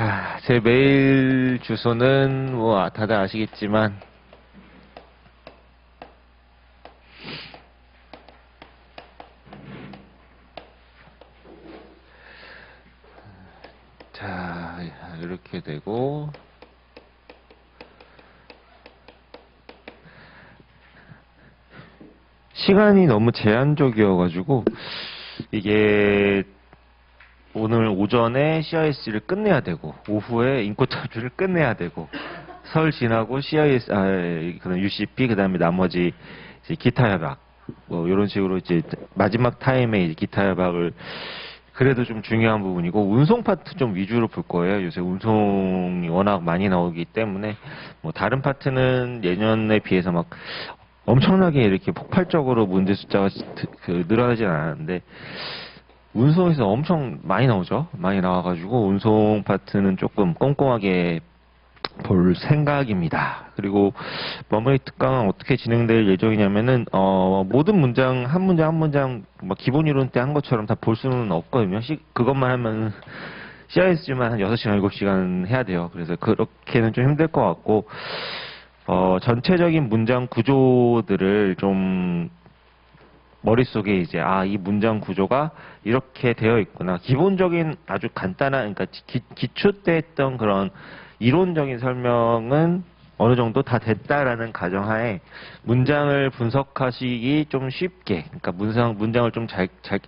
자, 제 메일 주소는 뭐 아- 다들 아시겠지만 자, 이렇게 되고 시간이 너무 제한적이어가지고 이게 오늘 오전에 CIS를 끝내야 되고 오후에 인코터뷰를 끝내야 되고 설 지나고 CIS 아 그다음 UCP 그다음에 나머지 기타 협약 뭐 이런 식으로 이제 마지막 타임에 이제 기타 협약을 그래도 좀 중요한 부분이고 운송 파트 좀 위주로 볼 거예요. 요새 운송이 워낙 많이 나오기 때문에 뭐 다른 파트는 예년에 비해서 막 엄청나게 이렇게 폭발적으로 문제 숫자가 그 늘어나진 않았는데 운송에서 엄청 많이 나오죠. 많이 나와가지고 운송 파트는 조금 꼼꼼하게 볼 생각입니다. 그리고 머머리 특강은 어떻게 진행될 예정이냐면은 어 모든 문장 한 문장 한 문장 뭐 기본 이론 때 한 것처럼 다 볼 수는 없거든요. 시- 그것만 하면 CIS만 한 6시간 7시간 해야 돼요. 그래서 그렇게는 좀 힘들 것 같고 어 전체적인 문장 구조들을 좀 머릿속에 이제 아 이 문장 구조가 이렇게 되어 있구나 기본적인 아주 간단한 그러니까 기, 기초 때 했던 그런 이론적인 설명은 어느 정도 다 됐다라는 가정하에 문장을 분석하시기 좀 쉽게 그러니까 문장 문장을 좀 잘 잘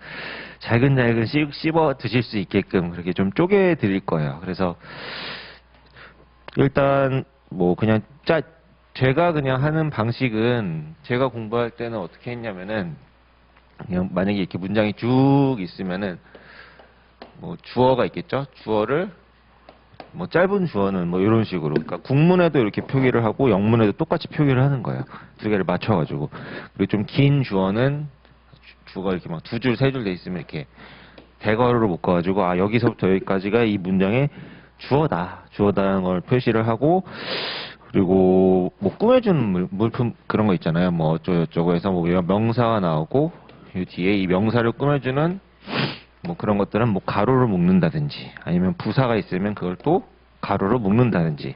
잘근잘근 씹- 씹어 드실 수 있게끔 그렇게 좀 쪼개 드릴 거예요. 그래서 일단 뭐 그냥 짜 제가 그냥 하는 방식은 제가 공부할 때는 어떻게 했냐면은 만약에 이렇게 문장이 쭉 있으면은 뭐 주어가 있겠죠? 주어를 뭐 짧은 주어는 뭐 이런 식으로 그러니까 국문에도 이렇게 표기를 하고 영문에도 똑같이 표기를 하는 거예요. 두 개를 맞춰 가지고 그리고 좀 긴 주어는 주- 주어가 이렇게 막 두 줄 세 줄 돼 있으면 이렇게 대괄호로 묶어 가지고 아 여기서부터 여기까지가 이 문장의 주어다 주어다라는 걸 표시를 하고 그리고 뭐 꾸며주는 물, 물품 그런 거 있잖아요. 뭐 어쩌고저쩌고 해서 뭐 명사가 나오고 이 뒤에 이 명사를 꾸며주는 뭐 그런 것들은 뭐 가로로 묶는다든지 아니면 부사가 있으면 그걸 또 가로로 묶는다든지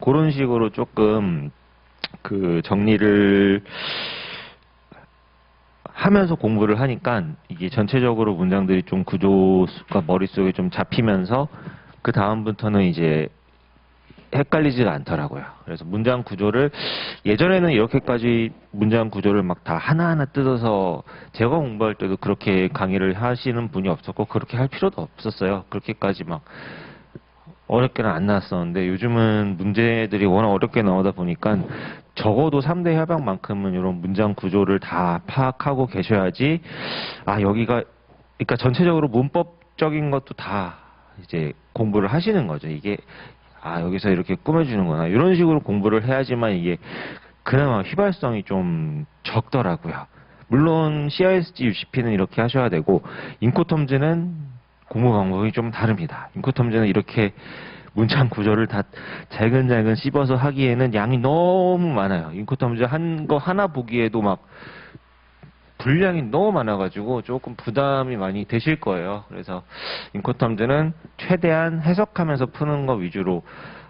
그런 식으로 조금 그 정리를 하면서 공부를 하니까 이게 전체적으로 문장들이 좀 구조가 머릿속에 좀 잡히면서 그 다음부터는 이제 헷갈리지가 않더라고요. 그래서 문장 구조를 예전에는 이렇게까지 문장 구조를 막 다 하나하나 뜯어서 제가 공부할 때도 그렇게 강의를 하시는 분이 없었고 그렇게 할 필요도 없었어요. 그렇게까지 막 어렵게는 안 나왔었는데 요즘은 문제들이 워낙 어렵게 나오다 보니까 적어도 3대 협약만큼은 이런 문장 구조를 다 파악하고 계셔야지 아 여기가 그러니까 전체적으로 문법적인 것도 다 이제 공부를 하시는 거죠. 이게 아 여기서 이렇게 꾸며주는구나 이런 식으로 공부를 해야지만 이게 그나마 휘발성이 좀 적더라고요. 물론 CISG, UCP는 이렇게 하셔야 되고 인코텀즈는 공부 방법이 좀 다릅니다. 인코텀즈는 이렇게 문장 구조를 다 잘근잘근 씹어서 하기에는 양이 너무 많아요. 인코텀즈 한 거 하나 보기에도 막 분량이 너무 많아가지고 조금 부담이 많이 되실 거예요. 그래서 인코텀즈는 최대한 해석하면서 푸는 거 위주로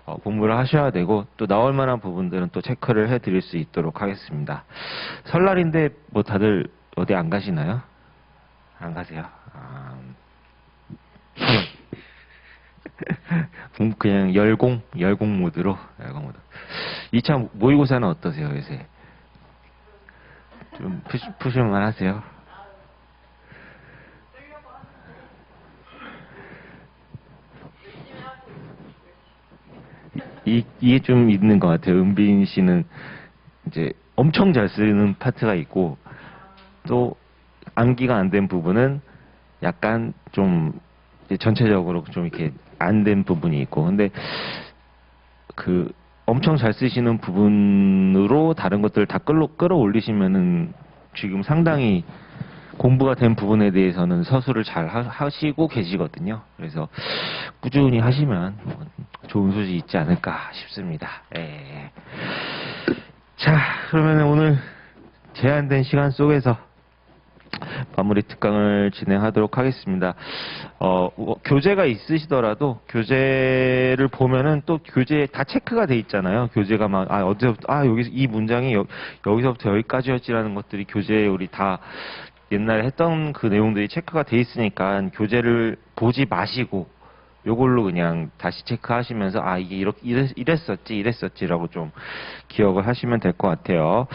어, 공부를 하셔야 되고 또 나올 만한 부분들은 또 체크를 해드릴 수 있도록 하겠습니다. 설날인데 뭐 다들 어디 안 가시나요? 안 가세요? 아, 공- 그냥 열공 열공 모드로 열공 모드. 2차 모의고사는 어떠세요 요새? 좀 푸시, 푸실만 하세요? 이, 이게 좀 있는 것 같아요. 은빈 씨는 이제 엄청 잘 쓰는 파트가 있고 또 암기가 안 된 부분은 약간 좀 전체적으로 좀 이렇게 안 된 부분이 있고 근데 그 엄청 잘 쓰시는 부분으로 다른 것들을 다 끌어 끌어올리시면은 지금 상당히 공부가 된 부분에 대해서는 서술을 잘 하- 하시고 계시거든요. 그래서 꾸준히 하시면 뭐 좋은 소식이 있지 않을까 싶습니다. 예. 자, 그러면 오늘 제한된 시간 속에서 마무리 특강을 진행하도록 하겠습니다. 어, 뭐, 교재가 있으시더라도 교재를 보면은 또 교재 다 체크가 돼 있잖아요. 교재가 막, 아, 어디서부터, 아, 여기서 이 문장이 여, 여기서부터 여기까지였지라는 것들이 교재에 우리 다 옛날에 했던 그 내용들이 체크가 돼 있으니까 교재를 보지 마시고 요걸로 그냥 다시 체크하시면서 아 이게 이렇게 이랬, 이랬었지 이랬었지라고 좀 기억을 하시면 될 것 같아요.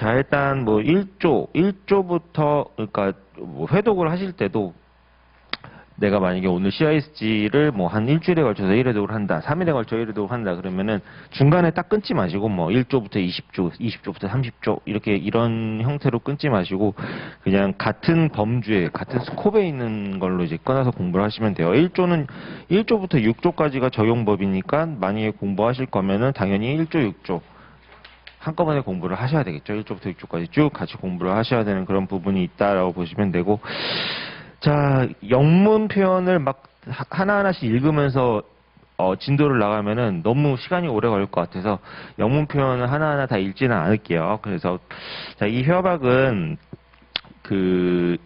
자 일단 뭐 1조 1조부터 그러니까 뭐 회독을 하실 때도 내가 만약에 오늘 CISG를 뭐 한 일주일에 걸쳐서 1회독을 한다, 3일에 걸쳐 1회독을 한다 그러면은 중간에 딱 끊지 마시고 뭐 1조부터 20조, 20조부터 30조 이렇게 이런 형태로 끊지 마시고 그냥 같은 범주에 같은 스콥에 있는 걸로 이제 끊어서 공부를 하시면 돼요. 1조는 1조부터 6조까지가 적용법이니까 만약에 공부하실 거면은 당연히 1조, 6조 한꺼번에 공부를 하셔야 되겠죠. 1조부터 6조까지 쭉 같이 공부를 하셔야 되는 그런 부분이 있다라고 보시면 되고 자, 영문 표현을 막 하- 하나하나씩 읽으면서 어, 진도를 나가면은 너무 시간이 오래 걸릴 것 같아서 영문 표현을 하나하나 다 읽지는 않을게요. 그래서 자, 이 협약은 그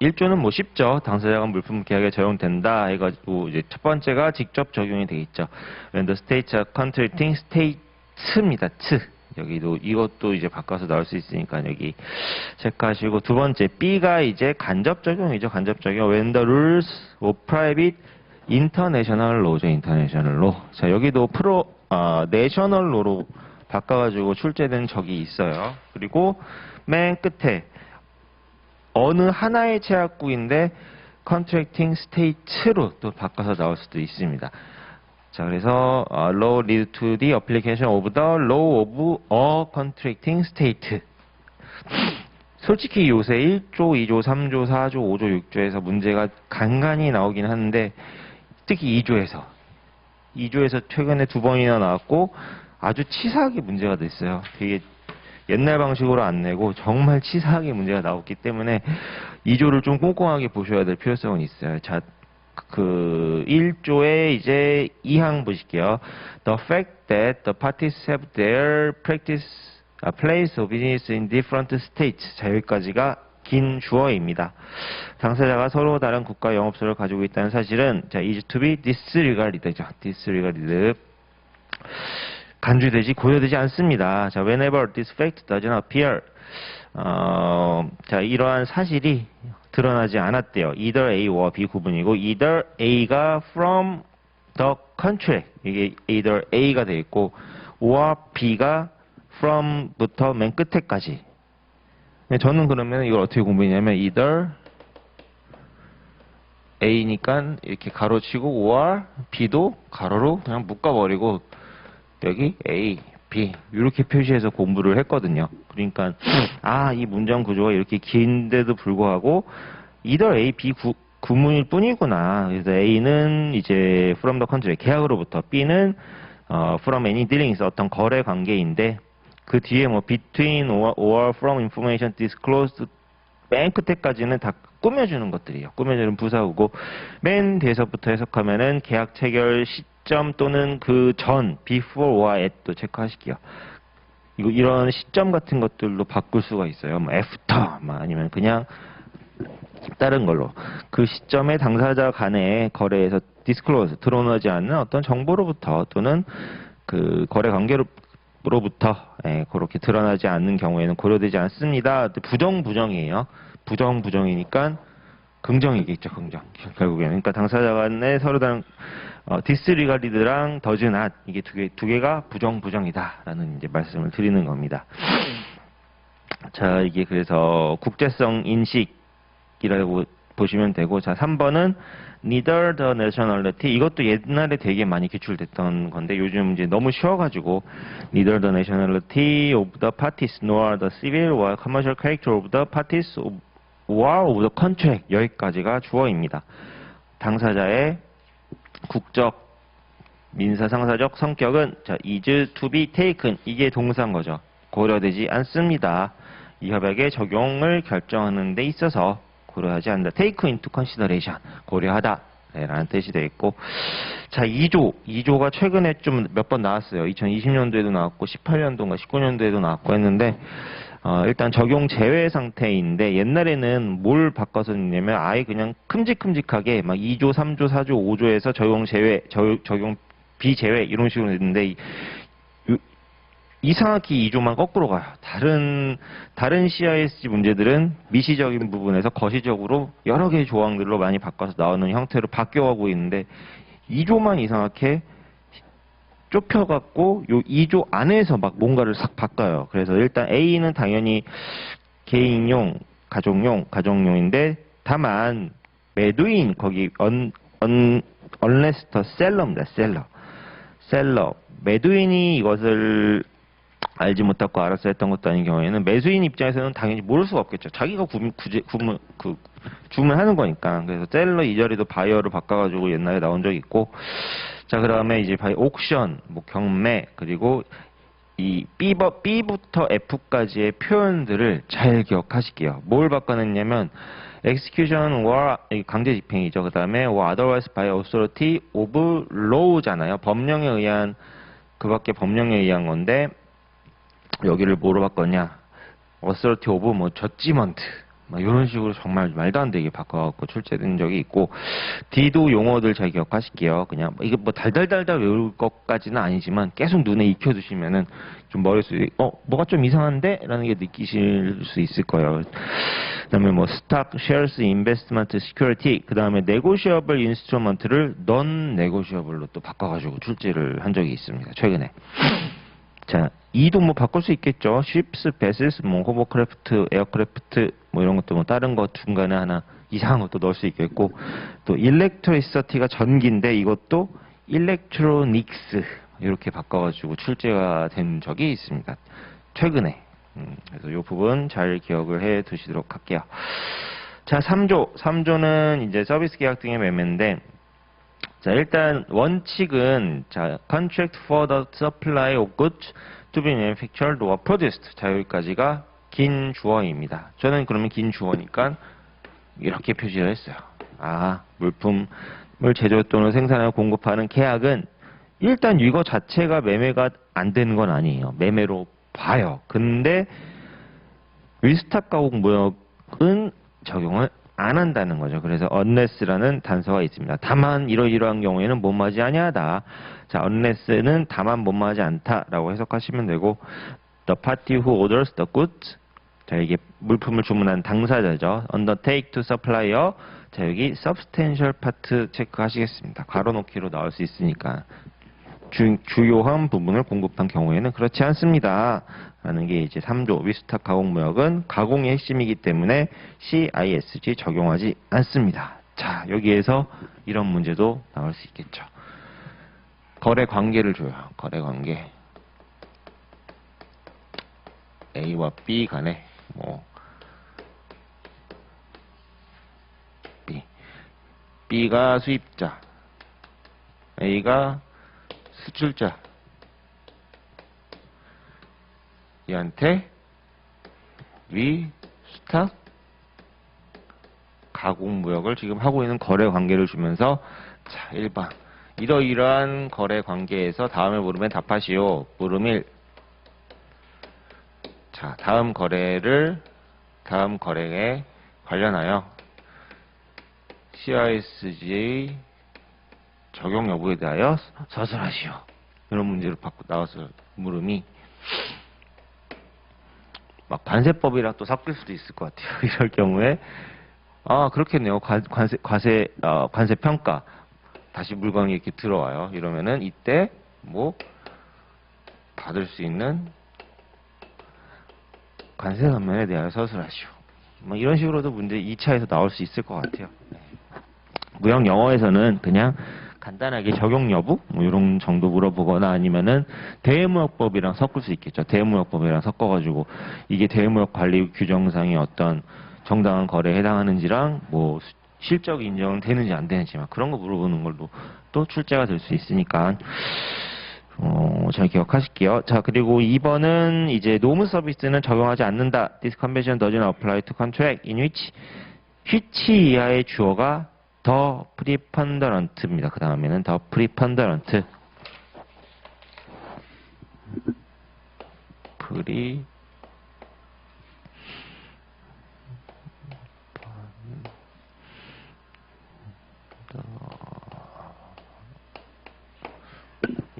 1조는 뭐 쉽죠. 당사자가 물품 계약에 적용된다 해가지고 이제 첫 번째가 직접 적용이 되겠죠. When the states are contracting states입니다. 츠. 여기도 이것도 이제 바꿔서 나올 수 있으니까 여기 체크하시고 두 번째 B가 이제 간접 적용이죠. 간접 적용. When the rules of private international law죠. international law. 자 여기도 프로 아 national law로 바꿔가지고 출제된 적이 있어요. 그리고 맨 끝에 어느 하나의 제약국인데 contracting state로 또 바꿔서 나올 수도 있습니다. 자, 그래서 어, law lead to the application of the law of a contracting state. 솔직히 요새 1조, 2조, 3조, 4조, 5조, 6조에서 문제가 간간히 나오긴 하는데 특히 2조에서 2조에서 최근에 두 번이나 나왔고 아주 치사하게 문제가 됐어요. 되게 옛날 방식으로 안 내고 정말 치사하게 문제가 나왔기 때문에 2조를 좀 꼼꼼하게 보셔야 될 필요성은 있어요. 자, 그 1조의 이제 2항 보실게요. The fact that the parties have their practice uh, place of business in different states. 자, 여기까지가 긴 주어입니다. 당사자가 서로 다른 국가 영업소를 가지고 있다는 사실은 자, is to be disregarded죠. disregarded. 간주되지 고려되지 않습니다. 자, whenever this fact doesn't appear. 어, 자, 이러한 사실이 드러나지 않았대요. either A와 B 구분이고 either A가 from the contract 이게 either A가 돼 있고 or B가 from부터 맨 끝에까지. 근데 저는 그러면 이걸 어떻게 공부했냐면 either A니까 이렇게 가로치고 or B도 가로로 그냥 묶어버리고 여기 A, B 이렇게 표시해서 공부를 했거든요. 그러니까 아 이 문장 구조가 이렇게 긴데도 불구하고 either A, B 구, 구문일 뿐이구나. 그래서 A는 이제 from the country 계약으로부터 B는 어, from any dealings 어떤 거래 관계인데 그 뒤에 뭐 between or, or from information disclosed 맨 끝에까지는 다 꾸며주는 것들이에요. 꾸며주는 부사구고 맨 뒤에서부터 해석하면은 계약 체결 시 점 또는 그 전 before or at도 체크하실게요. 이거 이런 시점 같은 것들로 바꿀 수가 있어요. 뭐 after, 뭐 아니면 그냥 다른 걸로 그 시점에 당사자 간의 거래에서 disclose 드러나지 않는 어떤 정보로부터 또는 그 거래 관계로부터 예, 그렇게 드러나지 않는 경우에는 고려되지 않습니다. 부정 부정이에요. 부정 부정이니까 긍정이겠죠, 긍정. 결국에는 그러니까 당사자 간에 서로 다른 어, 디스리가리드랑 더즈낫 이게 두 개 두 개가 부정 부정이다라는 이제 말씀을 드리는 겁니다. 자, 이게 그래서 국제성 인식이라고 보시면 되고 자, 3번은 neither the nationality 이것도 옛날에 되게 많이 기출됐던 건데 요즘 이제 너무 쉬워가지고 neither the nationality of the parties nor the civil or commercial character of the parties of, or of the contract 여기까지가 주어입니다. 당사자의 국적 민사 상사적 성격은 자, is to be taken 이게 동사인 거죠. 고려되지 않습니다. 이 협약의 적용을 결정하는 데 있어서 고려하지 않는다. take into consideration 고려하다 네, 라는 뜻이 되어 있고 자 2조 2조가 최근에 좀 몇 번 나왔어요. 2020년도에도 나왔고 18년도인가 19년도에도 나왔고 했는데 어, 일단 적용 제외 상태인데 옛날에는 뭘 바꿔서냐면 아예 그냥 큼직큼직하게 막 2조, 3조, 4조, 5조에서 적용 제외, 적, 적용 비제외 이런 식으로 했는데 이상하게 2조만 거꾸로 가요. 다른 다른 CISG 문제들은 미시적인 부분에서 거시적으로 여러 개의 조항들로 많이 바꿔서 나오는 형태로 바뀌어가고 있는데 2조만 이상하게 좁혀갖고 요 2조 안에서 막 뭔가를 싹 바꿔요. 그래서 일단 A는 당연히 개인용, 가족용, 가정용인데 다만 매도인 거기 언, 언, 언레스터 셀러입니다. 셀러. 셀러. 매도인이 이것을 알지 못하고 알아서 했던 것도 아닌 경우에는 매수인 입장에서는 당연히 모를 수가 없겠죠. 자기가 구매, 구제, 구매, 그, 주문하는 거니까. 그래서 셀러 이 자리도 바이어로 바꿔가지고 옛날에 나온 적이 있고. 자, 그 다음에 이제 바이 옥션, 뭐 경매, 그리고 이 B버, B부터 F까지의 표현들을 잘 기억하실게요. 뭘 바꿔냈냐면, execution or 이 강제 집행이죠. 그 다음에 or otherwise by authority of law잖아요. 법령에 의한 그 밖에 법령에 의한 건데 여기를 뭐로 바꿨냐? authority of 뭐 judgment 막 이런 식으로 정말 말도 안 되게 바꿔갖고 출제된 적이 있고 D도 용어들 잘 기억하실게요. 그냥 뭐 이게 뭐 달달달달 외울 것까지는 아니지만 계속 눈에 익혀두시면은 좀 머릿속에 어 뭐가 좀 이상한데? 라는 게 느끼실 수 있을 거예요. 그 다음에 뭐 stock, shares, investment, security 그 다음에 negotiable instrument를 non negotiable로 또 바꿔가지고 출제를 한 적이 있습니다. 최근에. 자, 이도 뭐 바꿀 수 있겠죠. ships, vessels, 뭐 hovercraft, aircraft 뭐 이런 것도 뭐 다른 거 중간에 하나 이상한 것도 넣을 수 있겠고 또 electricity가 전기인데 이것도 electronics 이렇게 바꿔가지고 출제가 된 적이 있습니다. 최근에. 음, 그래서 이 부분 잘 기억을 해 두시도록 할게요. 자, 3조. 3조는 이제 서비스 계약 등의 매매인데 자, 일단 원칙은 자, contract for the supply of goods to be manufactured or produced. 자, 여기까지가 긴 주어입니다. 저는 그러면 긴 주어니까 이렇게 표시를 했어요. 아, 물품을 제조 또는 생산하여 공급하는 계약은 일단 이거 자체가 매매가 안 되는 건 아니에요. 매매로 봐요. 근데 위스탁 가공 무역은 적용을 안 한다는 거죠. 그래서 unless라는 단서가 있습니다. 다만 이러이러한 경우에는 못마지 아니하다. 자, unless는 다만 못마지 않다라고 해석하시면 되고 the party who orders the goods 자, 이게 물품을 주문한 당사자죠. undertake to supplier 자, 여기 substantial part 체크하시겠습니다. 괄호놓기로 나올 수 있으니까 주, 주요한 부분을 공급한 경우에는 그렇지 않습니다. 라는 게 이제 3조 위스탁 가공무역은 가공이 핵심이기 때문에 CISG 적용하지 않습니다. 자, 여기에서 이런 문제도 나올 수 있겠죠. 거래 관계를 줘요. 거래 관계. A와 B 간에 뭐 B B가 수입자 A가 수출자 얘한테 위 수탁 가공 무역을 지금 하고 있는 거래 관계를 주면서 자 1번 이러이러한 거래 관계에서 다음에 물으면 답하시오 물음 1 자, 다음 거래를 다음 거래에 관련하여 CISG 적용 여부에 대하여 서술하시오. 이런 문제를 받고 나와서 물음이 막 관세법이랑 또 섞일 수도 있을 것 같아요. 이럴 경우에 아 그렇겠네요. 관, 관세 관세 어, 관세 평가 다시 물건이 이렇게 들어와요. 이러면은 이때 뭐 받을 수 있는 관세 감면에 대하여 서술하시오. 뭐 이런 식으로도 문제 2차에서 나올 수 있을 것 같아요. 네. 무역 영어에서는 그냥 간단하게 적용 여부 뭐 이런 정도 물어보거나 아니면은 대무역법이랑 섞을 수 있겠죠. 대무역법이랑 섞어가지고 이게 대무역 관리 규정상의 어떤 정당한 거래에 해당하는지랑 뭐 수- 실적 인정은 되는지 안 되는지 막 그런 거 물어보는 걸로 또 출제가 될 수 있으니까 어, 잘 기억하실게요. 자, 그리고 2번은 이제 노무 서비스는 적용하지 않는다. This convention does not apply to contract in which which 이하의 주어가 더 preponderant입니다. 그 다음에는 더 preponderant.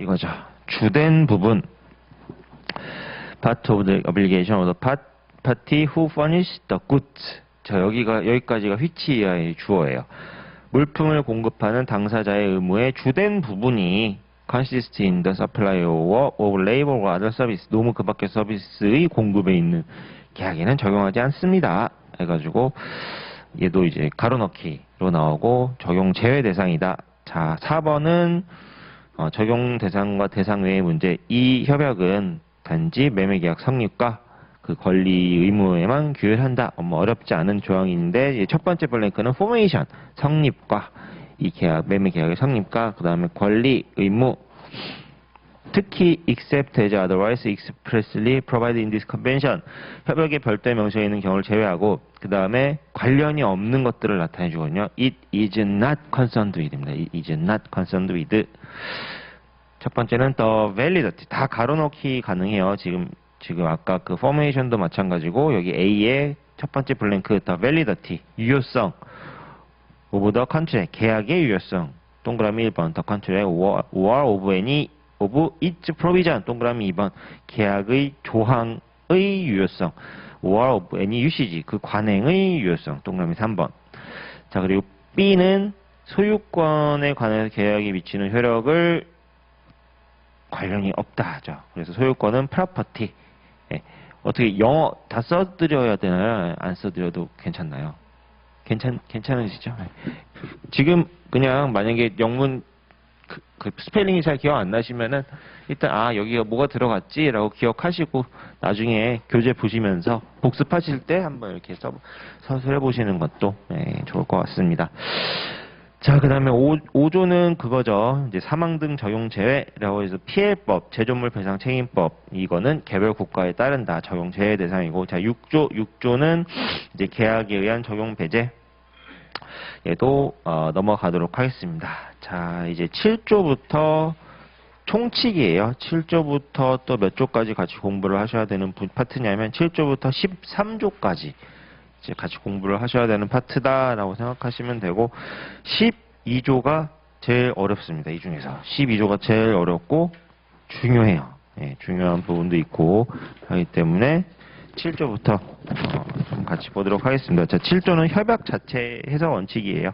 이거죠. 주된 부분. Part of the obligation of the part, party who furnish the goods. 자, 여기가, 여기까지가 which의 주어예요. 물품을 공급하는 당사자의 의무의 주된 부분이 consist in the supply of labor or other service. 노무 그 밖의 서비스의 공급에 있는 계약에는 적용하지 않습니다. 해가지고, 얘도 이제 가로넣기로 나오고 적용 제외 대상이다. 자, 4번은 어, 적용 대상과 대상 외의 문제. 이 협약은 단지 매매 계약 성립과 그 권리 의무에만 규율한다. 뭐 어렵지 않은 조항인데 이제 첫 번째 블랭크는 포메이션 성립과 이 계약 매매 계약의 성립과 그 다음에 권리 의무 특히 except as otherwise expressly provided in this convention 협약의 별도의 명시에 있는 경우를 제외하고 그 다음에 관련이 없는 것들을 나타내 주거든요. It is not concerned with입니다. It is not concerned with. 첫 번째는 the validity 다 가로넣기 가능해요. 지금 지금 아까 그 formation도 마찬가지고 여기 A의 첫 번째 블랭크 the validity 유효성 of the contract 계약의 유효성 동그라미 1번 the contract or, or of any of its provision 동그라미 2번 계약의 조항의 유효성 or of any usage 그 관행의 유효성 동그라미 3번 자 그리고 B는 소유권에 관해서 계약이 미치는 효력을 관련이 없다 하죠. 그래서 소유권은 property. 예. 어떻게 영어 다 써드려야 되나요? 안 써드려도 괜찮나요? 괜찮 괜찮으시죠? 네. 지금 그냥 만약에 영문 그, 그 스펠링이 잘 기억 안 나시면은 일단 아 여기가 뭐가 들어갔지라고 기억하시고 나중에 교재 보시면서 복습하실 때 한번 이렇게 써 서술해 보시는 것도 네, 좋을 것 같습니다. 자, 그 다음에 5, 조는 그거죠. 이제 사망 등 적용 제외라고 해서 피해법, 제조물 배상 책임법, 이거는 개별 국가에 따른다. 적용 제외 대상이고. 자, 6조, 6조는 이제 계약에 의한 적용 배제. 얘도, 어, 넘어가도록 하겠습니다. 자, 이제 7조부터 총칙이에요. 7조부터 또 몇 조까지 같이 공부를 하셔야 되는 부- 파트냐면 7조부터 13조까지 이제 같이 공부를 하셔야 되는 파트다라고 생각하시면 되고 12조가 제일 어렵습니다. 이 중에서 12조가 제일 어렵고 중요해요. 예, 중요한 부분도 있고 하기 때문에 7조부터 어, 좀 같이 보도록 하겠습니다. 자, 7조는 협약 자체 해석 원칙이에요.